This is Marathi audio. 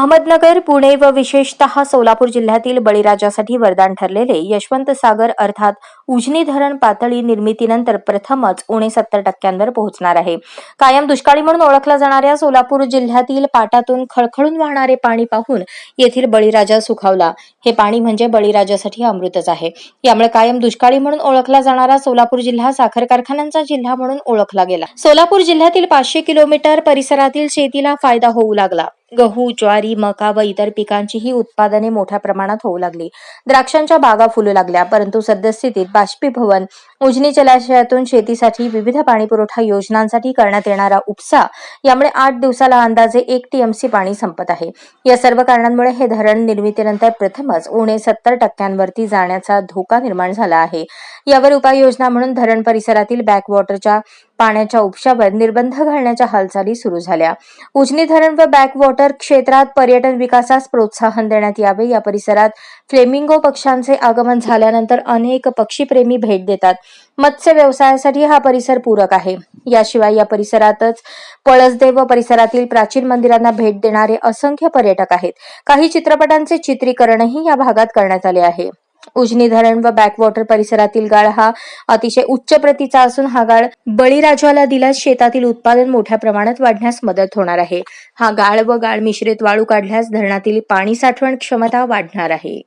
अहमदनगर पुणे व विशेषतः सोलापूर जिल्ह्यातील बळीराजासाठी वरदान ठरलेले यशवंत सागर अर्थात उजनी धरण पातळी निर्मितीनंतर प्रथमच उणे सत्तर टक्क्यांवर पोहोचणार आहे. कायम दुष्काळी म्हणून ओळखल्या जाणाऱ्या सोलापूर जिल्ह्यातील पाटातून खळखळून वाहणारे पाणी पाहून येथील बळीराजा सुखावला. हे पाणी म्हणजे बळीराजासाठी अमृतच आहे. यामुळे कायम दुष्काळी म्हणून ओळखला जाणारा सोलापूर जिल्हा साखर कारखान्यांचा जिल्हा म्हणून ओळखला गेला. सोलापूर जिल्ह्यातील पाचशे किलोमीटर परिसरातील शेतीला फायदा होऊ लागला. गहू ज्वारी मका व इतर पिकांचीही उत्पादने मोठ्या प्रमाणात होऊ लागली. द्राक्षांच्या बागा फुलू लागल्या परंतु सद्यस्थितीत बाष्पीभवन उजनी जलाशयातून शेतीसाठी विविध पाणीपुरवठा योजनांसाठी करण्यात येणारा उपसा यामुळे आठ दिवसाला अंदाजे एक टीएमसी पाणी संपत आहे. या सर्व कारणांमुळे हे धरण निर्मितीनंतर प्रथमच उणे सत्तर टक्क्यांवरती जाण्याचा धोका निर्माण झाला आहे. यावर उपाययोजना म्हणून धरण परिसरातील बॅकवॉटरच्या पाण्याच्या उपशावर निर्बंध घालण्याच्या हालचाली सुरू झाल्या. उजनी धरण व बॅकवॉटर क्षेत्रात पर्यटन विकासास प्रोत्साहन देण्यात यावे. या परिसरात फ्लेमिंगो पक्ष्यांचे आगमन झाल्यानंतर अनेक पक्षीप्रेमी भेट देतात. मत्स्य व्यवसायासाठी हा परिसर पूरक आहे. याशिवाय या परिसरातच पळसदेव व परिसरातील प्राचीन मंदिरांना भेट देणारे असंख्य पर्यटक आहेत. काही चित्रपटांचे चित्रीकरणही या भागात करण्यात आले आहे. उजनी धरण व बॅकवॉटर परिसरातील गाळ हा अतिशय उच्च प्रतीचा असून हा गाळ बळीराजाला दिल्यास शेतातील उत्पादन मोठ्या प्रमाणात वाढण्यास मदत होणार आहे. हा गाळ व गाळ मिश्रित वाळू काढल्यास धरणातील पाणी साठवण क्षमता वाढणार आहे.